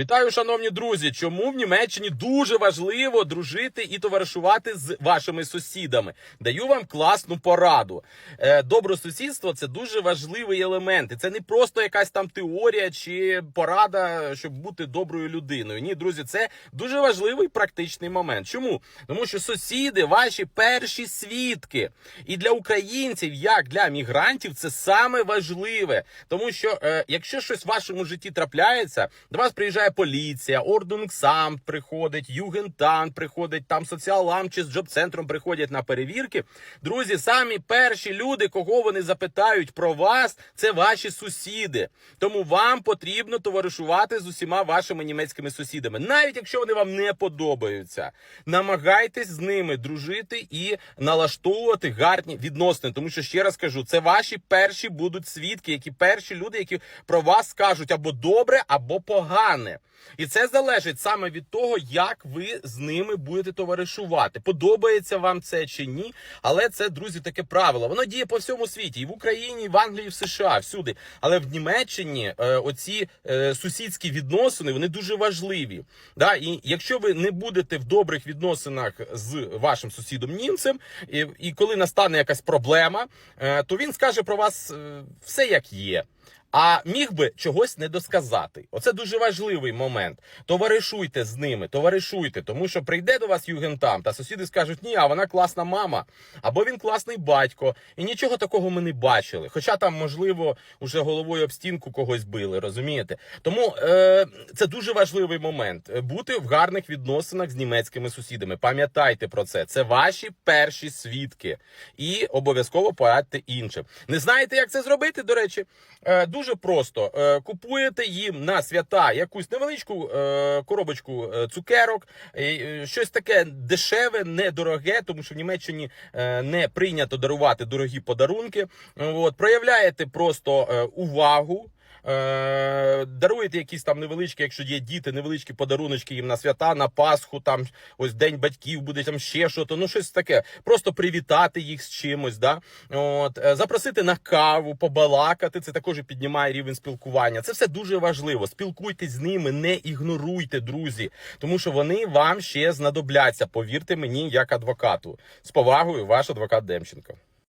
Вітаю, шановні друзі. Чому в Німеччині дуже важливо дружити і товаришувати з вашими сусідами? Даю вам класну пораду. Е, Добросусідство це дуже важливий елемент. І це не просто якась там теорія чи порада, щоб бути доброю людиною. Ні, друзі, це дуже важливий практичний момент. Чому? Тому що сусіди ваші перші свідки. І для українців, як для мігрантів, це саме важливе. Тому що е, якщо щось в вашому житті трапляється, до вас приїжджає поліція, Ордунгсамт приходить, Югентант приходить, там соціалам чи з джоб-центром приходять на перевірки. Друзі, самі перші люди, кого вони запитають про вас, це ваші сусіди. Тому вам потрібно товаришувати з усіма вашими німецькими сусідами, навіть якщо вони вам не подобаються. Намагайтесь з ними дружити і налаштовувати гарні відносини. Тому що ще раз кажу, це ваші перші будуть свідки, які перші люди, які про вас скажуть або добре, або погане. І це залежить саме від того, як ви з ними будете товаришувати. Подобається вам це чи ні. Але це, друзі, таке правило. Воно діє по всьому світі, і в Україні, і в Англії, і в США, всюди. Але в Німеччині е, оці е, сусідські відносини вони дуже важливі. Да? І якщо ви не будете в добрих відносинах з вашим сусідом німцем, і, і коли настане якась проблема, е, то він скаже про вас е, все як є. А міг би чогось не досказати. Оце дуже важливий момент. Товаришуйте з ними, товаришуйте, тому що прийде до вас югентам, та сусіди скажуть, ні, а вона класна мама, або він класний батько. І нічого такого ми не бачили. Хоча там, можливо, уже головою об стінку когось били, розумієте? Тому е, це дуже важливий момент бути в гарних відносинах з німецькими сусідами. Пам'ятайте про це. Це ваші перші свідки. І обов'язково порадьте іншим. Не знаєте, як це зробити? До речі, е, дуже просто Е, купуєте їм на свята якусь невеличку е, коробочку е, цукерок, щось таке дешеве, недороге, тому що в Німеччині не прийнято дарувати дорогі подарунки. От проявляєте просто увагу. Е, даруєте якісь там невеличкі, якщо є діти, невеличкі подаруночки їм на свята, на Пасху, там ось День батьків буде там ще щось, ну щось таке. Просто привітати їх з чимось, да? От, е, запросити на каву, побалакати. Це також піднімає рівень спілкування. Це все дуже важливо. Спілкуйтесь з ними, не ігноруйте, друзі, тому що вони вам ще знадобляться. Повірте мені, як адвокату. З повагою, ваш адвокат Демченко.